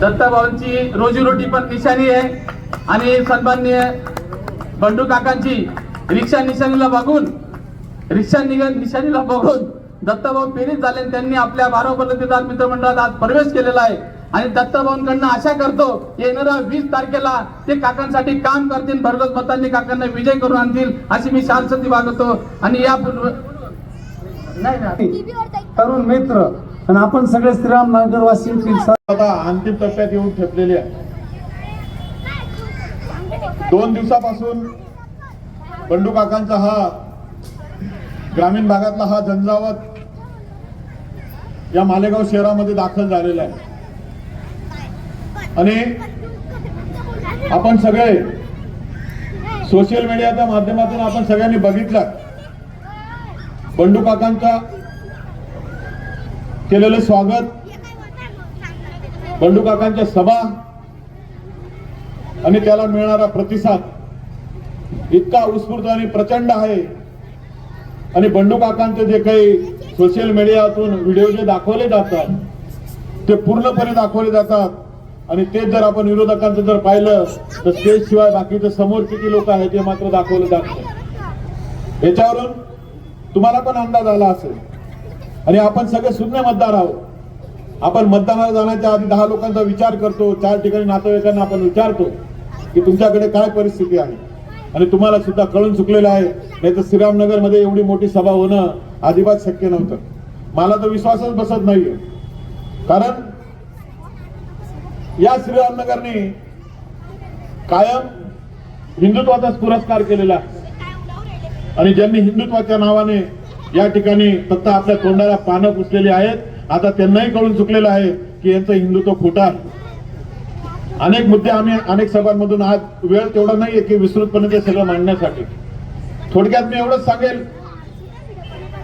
दत्ताभाऊंची रोजीरोटी पण निशाणी आहे आणि सन्माननीय बंडू काकांची रिक्षा निशाणीला बघून रिक्षा निघ- निशाणीला बघून दत्ताभाऊ प्रेरित झाले त्यांनी आपल्या बारा बलंदीदार मित्रमंडळात आज प्रवेश केलेला आहे. आणि दत्ताभाऊंकडनं आशा करतो येणाऱ्या वीस तारखेला ते काकांसाठी काम करतील भरघोस मतांनी काकांना विजय करून आणतील अशी मी शांतती बाळगतो. आणि या पूर्व- नाही नाही. तरुण मित्र आणि आपण सगळे श्रीराम नगरवासी आता अंतिम टप्प्यात येऊन ठेपलेली आहे दोन दिवसापासून बंडू काकांचा हा ग्रामीण भागातला हा झंझावत या मालेगाव शहरामध्ये दाखल झालेला आहे. आणि आपण सगळे सोशल मीडियाच्या माध्यमातून आपण सगळ्यांनी बघितलं. बंडू काकांचा केलेलं स्वागत. बंडू काकांच्या सभा आणि त्याला मिळणारा प्रतिसाद इतका उत्स्फूर्त आणि प्रचंड आहे. आणि बंडू काकांचे जे काही सोशल मीडियातून व्हिडिओ जे दाखवले जातात ते पूर्णपणे दाखवले जातात. आणि तेच जर आपण विरोधकांचं जर पाहिलं तर तेच शिवाय बाकीचे समोर किती लोक आहेत ते मात्र दाखवले जात याच्यावरून तुम्हाला पण अंदाज आला असेल. आणि आपण सगळे शून्य मतदार आहोत. आपण मतदानाला जाण्याच्या आधी दहा लोकांचा विचार करतो चार ठिकाणी नातेवाईकांना आपण विचारतो की तुमच्याकडे काय परिस्थिती आहे? आणि तुम्हाला सुद्धा कळून चुकलेलं आहे नाही तर श्रीरामनगरमध्ये एवढी मोठी सभा होणं अजिबात शक्य नव्हतं. मला तर विश्वासच बसत नाहीये. कारण या श्रीरामनगरने कायम हिंदुत्वाचाच पुरस्कार केलेला आणि ज्यांनी हिंदुत्वाच्या नावाने या ठिकाणी फक्त आपल्या तोंडाला पानं पुसलेली आहेत. आता त्यांनाही कळून चुकलेलं आहे की यांचं हिंदुत्व खोटा अनेक मुद्दे आम्ही अनेक सभांमधून आज वेळ तेवढा नाहीये की विस्तृतपणे ते सगळं मांडण्यासाठी. थोडक्यात मी एवढंच सांगेल.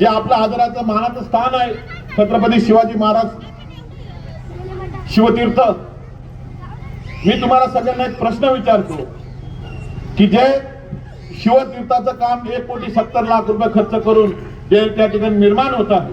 जे आपलं आदराचं मानाचं स्थान आहे छत्रपती शिवाजी महाराज शिवतीर्थ. मी तुम्हाला सगळ्यांना एक प्रश्न विचारतो की जे शिवतीर्थाचं काम एक कोटी सत्तर लाख रुपये खर्च करून जे त्या ठिकाणी निर्माण होत आहे.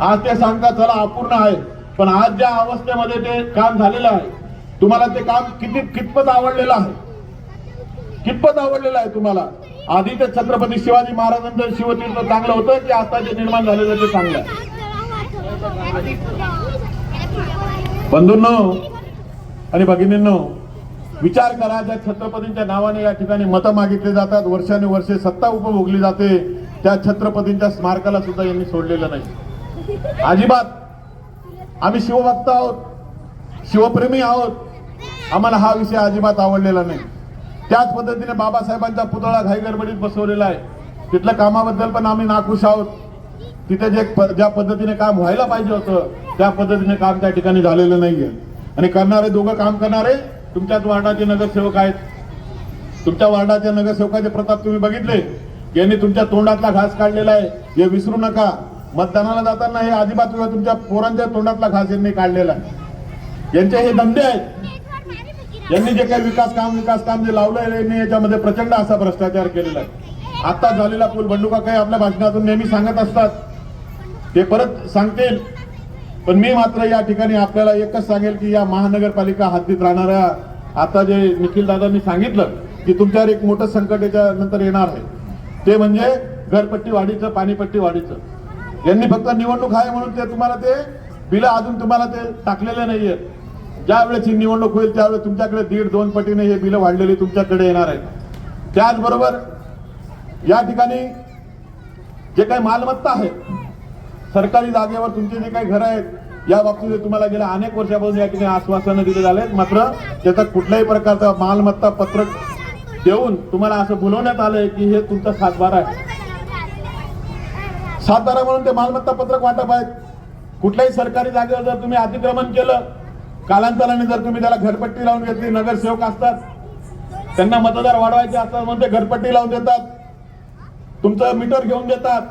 आज ते सांगता चला अपूर्ण आहे. पण आज ज्या अवस्थेमध्ये ते काम झालेलं आहे तुम्हाला ते काम किती कितपत आवडलेलं आहे? कितपत आवडलेलं आहे तुम्हाला? आधी ते छत्रपती शिवाजी महाराजांचं शिवतीर्थ चांगलं होतं की आता जे निर्माण झालेलं ते चांगलं आहे? बंधूंनो आणि भगिनींनो विचार करा ज्या छत्रपतींच्या नावाने या ठिकाणी मतं मागितले जातात वर्षानुवर्षे सत्ता उपभोगली जाते त्या छत्रपतींच्या स्मारकाला सुद्धा यांनी सोडलेलं नाही. अजिबात. आम्ही शिवभक्त आहोत. शिवप्रेमी आहोत. आम्हाला हा विषय अजिबात आवडलेला नाही. त्याच पद्धतीने बाबासाहेबांचा पुतळा घाई गडबडीत बसवलेला आहे. तिथल्या कामाबद्दल पण आम्ही नाखुश आहोत. तिथे जे प- ज्या पद्धतीने काम व्हायला पाहिजे होतं त्या पद्धतीने काम त्या ठिकाणी झालेलं नाहीये. आणि करणारे दोघं काम करणारे तुमच्याच वार्डाचे नगरसेवक आहेत. तुमच्या वार्डाच्या नगरसेवकाचे प्रताप तुम्ही बघितले? यांनी तुमच्या तोंडातला घास काढलेला आहे. हे विसरू नका. मतदानाला जाताना हे अजिबात तुमच्या पोरांच्या तोंडातला घास यांनी काढलेला आहे. यांचे हे धंदे आहेत. यांनी जे काही विकास काम विकास काम जे लावलंय यांनी याच्यामध्ये प्रचंड असा भ्रष्टाचार केलेला आहे. आता झालेला पूल बंडुका काही आपल्या भाषणातून नेहमी सांगत असतात. ते परत सांगतील. पण मी मात्र या ठिकाणी आपल्याला एकच सांगेल की या महानगरपालिका हद्दीत राहणाऱ्या आता जे निखिल दादांनी सांगितलं की तुमच्यावर एक मोठं संकट याच्या नंतर येणार आहे. ते म्हणजे घरपट्टी वाढीचं पाणीपट्टी वाढीचं. यांनी फक्त निवडणूक आहे म्हणून ते तुम्हाला ते बिलं अजून तुम्हाला ते टाकलेले नाहीये. ज्यावेळेस ही निवडणूक होईल त्यावेळेस तुमच्याकडे दीड दोन पटीने हे बिलं वाढलेली तुमच्याकडे येणार आहेत. त्याचबरोबर या ठिकाणी जे काही मालमत्ता आहे सरकारी जागेवर तुमचे जे काही घरं आहेत या बाबतीत तुम्हाला गेल्या अनेक वर्षापासून या ठिकाणी आश्वासनं दिले झाले आहेत मात्र त्याचा कुठल्याही प्रकारचा मालमत्ता पत्रक देऊन तुम्हाला असं बोलवण्यात आलंय की हे तुमचा सातबारा आहे. सातबारा म्हणून ते मालमत्ता पत्रक वाटप आहेत कुठल्याही सरकारी जागेवर जर तुम्ही अतिक्रमण केलं कालांतराने जर तुम्ही त्याला घरपट्टी लावून घेतली नगरसेवक असतात त्यांना मतदार वाढवायचे असतात म्हणून ते घरपट्टी लावून देतात तुमचं मीटर घेऊन देतात.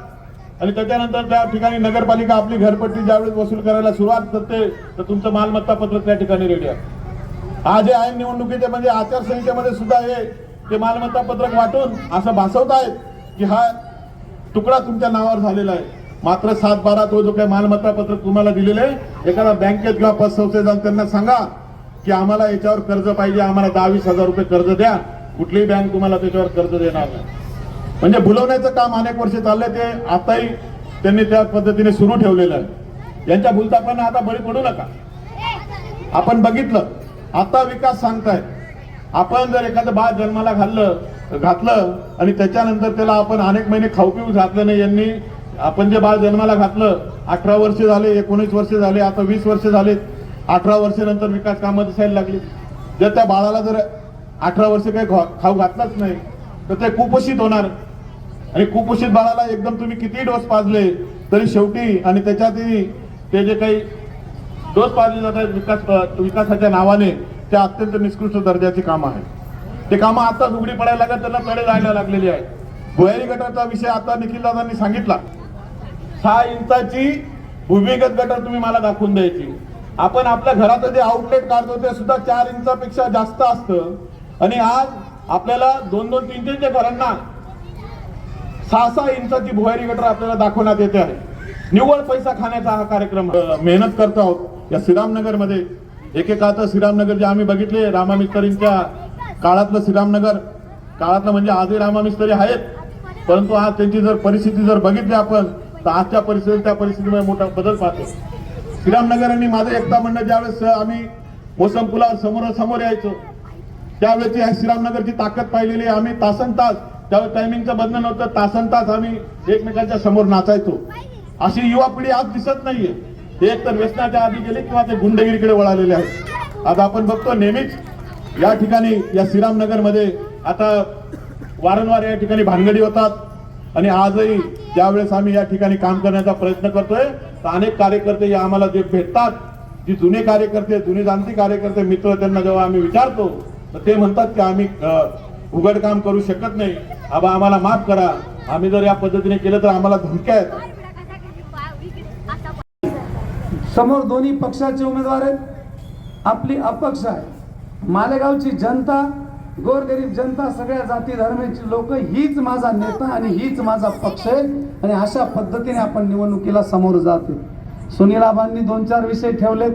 आणि त्याच्यानंतर त्या ठिकाणी नगरपालिका आपली घरपट्टी ज्यावेळेस वसूल करायला सुरुवात करते तर तुमचं मालमत्ता पत्रक त्या ठिकाणी रेडी आहे. आज हे आहे निवडणुकीचे म्हणजे आचारसंहितेमध्ये सुद्धा हे ते मालमत्ता पत्रक वाटून असं भासवत आहेत की हा तुकडा तुमच्या नावावर झालेला आहे. मात्र सात बारा तो हो जो काही मालमत्ता पत्रक तुम्हाला दिलेलं आहे एखादा बँकेत किंवा पतसंस्थेत जाऊन त्यांना सांगा की आम्हाला याच्यावर कर्ज पाहिजे आम्हाला दहावीस हजार रुपये कर्ज द्या. कुठलीही बँक तुम्हाला त्याच्यावर कर्ज देणार नाही. म्हणजे भुलवण्याचं काम अनेक वर्ष चाललंय ते आताही त्यांनी त्या पद्धतीने सुरू ठेवलेलं आहे. यांच्या भूलतापांना आता बळी पडू नका. आपण बघितलं आता विकास सांगताय आपण जर एखादं बाळ जन्माला घाललं घातलं आणि त्याच्यानंतर त्याला आपण अनेक महिने खाऊ पिऊ घातलं नाही यांनी आपण जे बाळ जन्माला घातलं अठरा वर्ष झाले एकोणीस वर्ष झाले आता वीस वर्ष झाले अठरा वर्षानंतर विकास कामं दिसायला लागली. जर त्या बाळाला जर अठरा वर्ष काही खाऊ घातलंच नाही तर ते कुपोषित होणार. आणि कुपोषित बाळाला एकदम तुम्ही किती डोस पाजले तरी शेवटी आणि त्याच्यातही ते जे काही डोस पाजले जातात विकास विकासाच्या नावाने ते अत्यंत निकृष्ट दर्जाची कामं आहेत ते कामं आताच उघडी पडायला लागत त्यांना कडे जायला लागलेली आहे भुयारी गटाचा विषय आता निखिलदादांनी सांगितला. सहा इंचाची भूमिगत गटर तुम्ही मला दाखवून द्यायची. आपण आपल्या घराचं जे आउटलेट काढतो ते सुद्धा चार इंचापेक्षा जास्त असतं. आणि आज आपल्याला दोन दोन तीन तीनच्या घरांना सहा सहा इंचाची भुयारी गटर आपल्याला दाखवण्यात येते आहे. निव्वळ पैसा खाण्याचा हा कार्यक्रम मेहनत करतो आहोत. या श्रीरामनगर श्रीरामनगर जे आम्ही बघितले रामामिस्त्रींच्या काळातलं श्रीरामनगर काळातलं म्हणजे आजही रामामिस्तरी आहेत. परंतु आज त्यांची जर परिस्थिती जर बघितली आपण तर आजच्या परिस्थितीत त्या परिस्थितीमध्ये मोठा बदल पाहतो. श्रीरामनगर आणि माझं एकता म्हणणं ज्यावेळेस आम्ही मोसम पुलावर समोर समोर यायचो त्यावेळेची श्रीरामनगरची ताकद पाहिलेली आहे. आम्ही तासन तास त्यावेळेस टायमिंगचं बदल नव्हतं तासन तास आम्ही एकमेकांच्या समोर नाचायचो. अशी युवा पिढी आज दिसत नाहीये. ते एक तर व्यसनाच्या आधी गेले किंवा ते गुंडगिरीकडे वळालेले आहेत. आता आपण बघतो नेहमीच या ठिकाणी या श्रीरामनगरमध्ये आता वारंवार या ठिकाणी भानगडी होतात. आणि आजही ज्यावेळेस आम्ही या ठिकाणी काम करण्याचा प्रयत्न करतोय तर अनेक कार्यकर्ते या आम्हाला जे भेटतात जी जुने कार्यकर्ते जुने जाणते कार्यकर्ते मित्र त्यांना जेव्हा आम्ही विचारतो तर ते म्हणतात की आम्ही उघड काम करू शकत नाही. आबा आम्हाला माफ करा. आम्ही जर या पद्धतीने केलं तर आम्हाला धमक्या आहेत. समोर दोन्ही पक्षाचे उमेदवार आहेत. आपली अपक्ष आहे. मालेगावची जनता गोरगरीब जनता सगळ्या जाती धर्माची लोक हीच माझा नेता आणि हीच माझा पक्ष आहे. आणि अशा पद्धतीने आपण निवडणुकीला समोर जाते सुनीलाबांनी दोन चार विषय ठेवलेत.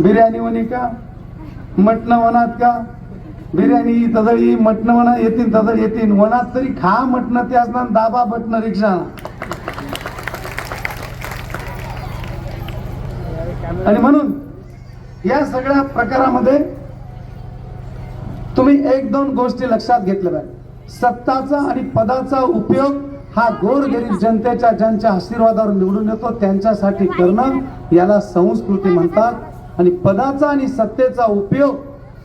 बिर्याणी वनी का? मटणं वनात का? बिर्याणी तदळी मटणं वना येतील तदळ येतील. वनात तरी खा मटणं ते असणार दाबा बटणं रिक्षा आणि म्हणून या सगळ्या प्रकारामध्ये तुम्ही एक दोन गोष्टी लक्षात घेतल्या पाहिजे. सत्ताचा आणि पदाचा उपयोग हा गोरगरीब जनतेच्या ज्यांच्या आशीर्वादावर निवडून येतो त्यांच्यासाठी करणं याला संस्कृती म्हणतात. आणि पदाचा आणि सत्तेचा उपयोग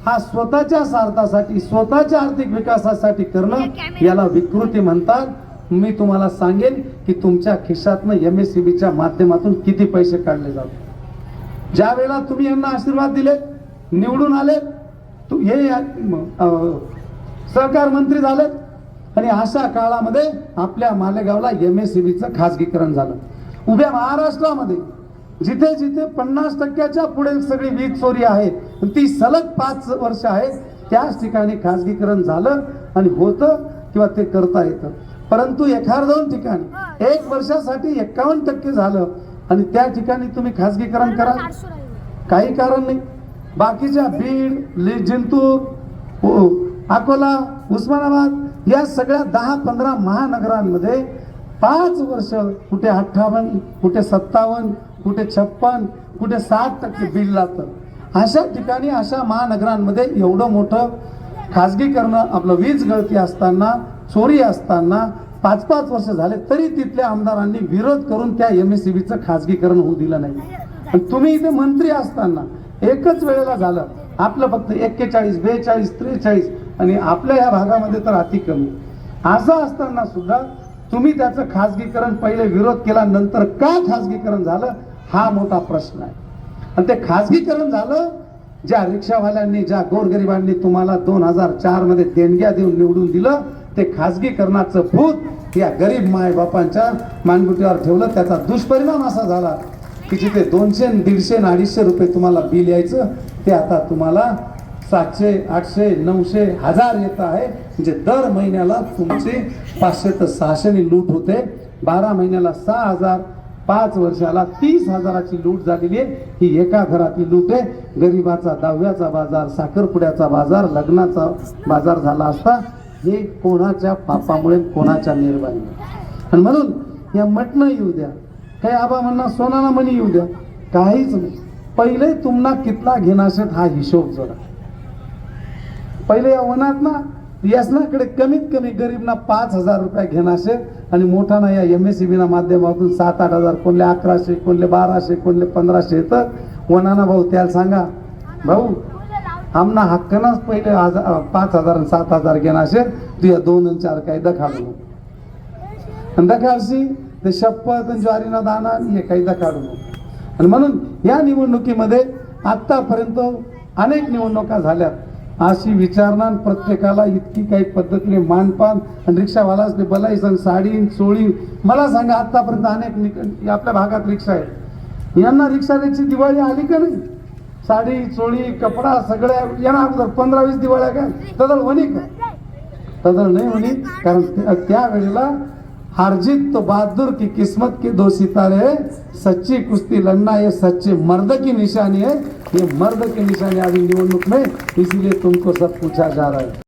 हा स्वतःच्या स्वार्थासाठी स्वतःच्या आर्थिक विकासासाठी करणं याला विकृती म्हणतात. मी तुम्हाला सांगेन की तुमच्या खिशातनं एम एस सी बीच्या माध्यमातून किती पैसे काढले जातात. ज्या वेळेला तुम्ही यांना आशीर्वाद दिले निवडून आले हे सहकार मंत्री झालेत आणि अशा काळामध्ये आपल्या मालेगावला एम एस सी बीचं खासगीकरण झालं. उभ्या महाराष्ट्रामध्ये जिथे जिथे पन्नास टक्क्याच्या पुढे सगळी वीज चोरी आहे ती सलग पाच वर्ष आहे त्याच ठिकाणी खाजगीकरण झालं आणि होतं किंवा ते करता येतं. परंतु एखाद दोन ठिकाणी एक वर्षासाठी एक्कावन्न टक्के झालं आणि त्या ठिकाणी तुम्ही खाजगीकरण करा काही कारण नाही. बाकीच्या बीड जिंतूर अकोला उस्मानाबाद या सगळ्या दहा पंधरा महानगरांमध्ये पाच वर्ष कुठे अठ्ठावन्न कुठे सत्तावन्न कुठे छप्पन कुठे साठ टक्के बिल लागतं. अशा ठिकाणी अशा महानगरांमध्ये एवढं मोठं खाजगीकरण आपलं वीज गळती असताना चोरी असताना पाच पाच वर्ष झाले तरी तिथल्या आमदारांनी विरोध करून त्या एम एस सी बीचं खाजगीकरण होऊ दिलं नाही. तुम्ही इथे मंत्री असताना एकच वेळेला झालं. आपलं फक्त एक्केचाळीस बेचाळीस त्रेचाळीस आणि आपल्या या भागामध्ये तर अति कमी असं असताना सुद्धा तुम्ही त्याचं खाजगीकरण पहिले विरोध केला नंतर का खाजगीकरण झालं? हा मोठा प्रश्न आहे. आणि ते खाजगीकरण झालं ज्या रिक्षावाल्यांनी ज्या गोरगरिबांनी तुम्हाला दोन हजार चारमध्ये देणग्या देऊन निवडून दिलं ते खाजगीकरणाचं भूत या गरीब माय बापांच्या मानगुटीवर ठेवलं त्याचा दुष्परिणाम असा झाला की जिथे दोनशे दीडशे न अडीचशे रुपये तुम्हाला बिल यायचं ते आता तुम्हाला सातशे आठशे नऊशे हजार येत आहे. म्हणजे दर महिन्याला तुमचे पाचशे तर सहाशेने लूट होते. बारा महिन्याला सहा हजार पाच वर्षाला तीस हजाराची लूट झालेली आहे. ही एका घरातली लूट आहे. गरिबाचा दहाव्याचा बाजार साखरपुड्याचा बाजार लग्नाचा बाजार झाला असता हे कोणाच्या पापामुळे कोणाच्या निर्बाणीमुळे आणि म्हणून या मटणं येऊ द्या. काही आबा म्हणणार सोनाना म्हणी येऊ द्या. काहीच नाही. पहिले तुम्हाला कितला घेणाशेत हा हिशोब जरा पहिले या वनात ना यासनाकडे कमीत कमी गरीबना पाच हजार रुपये घेणाशे आणि मोठाना या एम एस बीना माध्यमातून सात आठ हजार कोणले अकराशे कोणले बाराशे कोणले पंधराशे येतात. वनाना भाऊ त्याला सांगा. भाऊ आमना हक्कनाच पहिले हजार पाच हजार आणि सात हजार घेणार तू या दोन आणि चार काही दखाडू नको आणि दखाडशी ते शपथ आणि ज्वारीना दाना आणि हे काही दखाडू नको आणि म्हणून या निवडणुकीमध्ये आत्तापर्यंत अनेक निवडणुका झाल्यात. अशी विचारणा प्रत्येकाला इतकी काही पद्धतीने मानपान आणि रिक्षावाला असते बलाई साडी चोळी. मला सांगा आत्तापर्यंत अनेक निक- आपल्या भागात रिक्षा आहेत. यांना रिक्षा रिक्षाची दिवाळी आली का नाही? साडी चोळी कपडा सगळ्या यांना अगोदर पंधरा वीस दिवाळ्या काय? तदल म्हणे का? तदल नाही म्हणे कारण त्या- त्यावेळेला हारजीत तो बहादुर की किस्मत के दो सितारे सच्ची कुस्ती लड़ना ये सच्चे मर्द की निशानी है ये मर्द की निशानी अभी निवडणूक में इसीलिए तुमको सब पूछा जा रहा है।